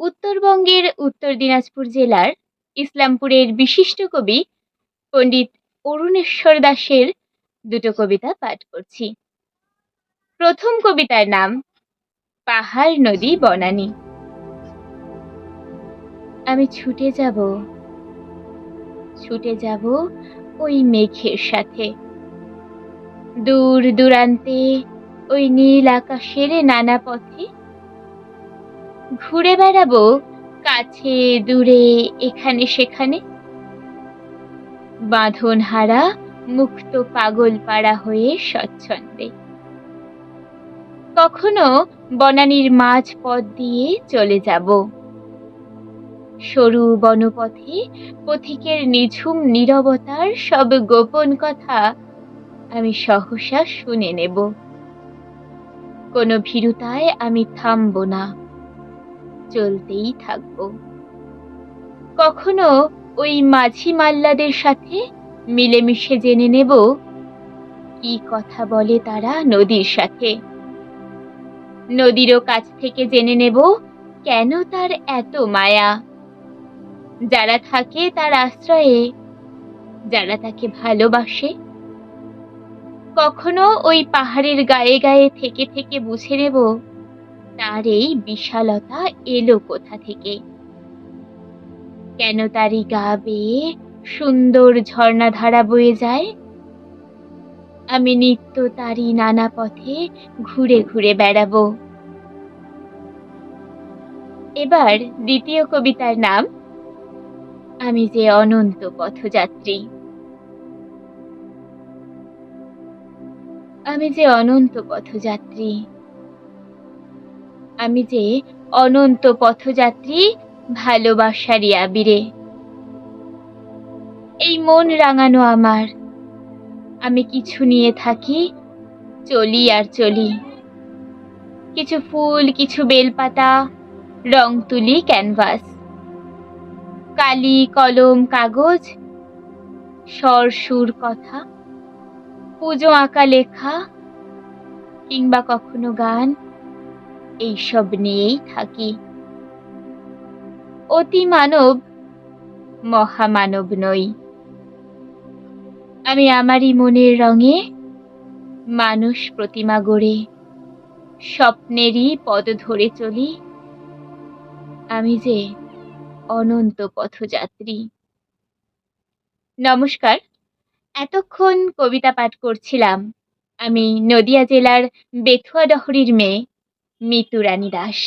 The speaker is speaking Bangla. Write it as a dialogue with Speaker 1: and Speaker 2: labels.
Speaker 1: উত্তরবঙ্গের উত্তর দিনাজপুর জেলার ইসলামপুরের বিশিষ্ট কবি পণ্ডিত অরুণেশ্বর দাসের দুটো কবিতা পাঠ করছি। প্রথম কবিতার নাম, পাহাড় নদী বনানী। আমি ছুটে যাব ছুটে যাব ওই মেঘের সাথে। দূর দূরান্তে ওই নীল আকাশের নানা পথে ঘুরে বেড়াবো কাছে, দূরে, এখানে, সেখানে। বাঁধন হারা মুক্ত পাগল পাড়া হয়ে স্বচ্ছন্দে। কখনো বনানীর মাঝ পথ দিয়ে চলে যাব। সরু বনপথে পথিকের নিঝুম নীরবতার সব গোপন কথা আমি সহসা শুনে নেব। কোনো ভীরুতায় আমি থামব না। চলতেই থাকব। কখনো ওই মাঝি মাল্লাদের সাথে মিলেমিশে জেনে নেব, কি কথা বলে তারা নদীর সাথে। নদীরও কাছ থেকে জেনে নেব কেন তার এত মায়া। যারা থাকে তার আশ্রয়ে, যারা তাকে ভালোবাসে। কখনো ওই পাহাড়ের গায়ে গায়ে থেকে থেকে বুঝে নেব তার এই বিশালতা এলো কোথা থেকে? কেন তারই গা বেয়ে সুন্দর ঝর্ণাধারা বয়ে যায়? আমি নিত্য তারই নানা পথে ঘুরে ঘুরে বেড়াবো। এবার দ্বিতীয় কবিতার নাম, আমি যে অনন্ত পথযাত্রী। আমি যে অনন্ত পথযাত্রী। আমি যে অনন্ত পথযাত্রী ভালোবাসারই আবিরে। এই মন রাঙানো আমার। আমি কিছু নিয়ে থাকি, চলি আর চলি। কিছু ফুল, কিছু বেলপাতা, রং তুলি ক্যানভাস। কালি, কলম, কাগজ, স্বর, সুর, কথা, পুজো, আঁকা, লেখা, কিংবা কখনো গান। এইসব নিয়েই থাকি। অতি মানব মহামানব নই। আমি আমারই মনের রঙে মানুষ প্রতিমা গড়ে, স্বপ্নেরই পদ ধরে চলি। আমি যে অনন্ত পথযাত্রী। নমস্কার, এতক্ষণ কবিতা পাঠ করছিলাম। আমি নদিয়া জেলার বেথুয়া ডহরির মেয়ে। মিতু রানী দাস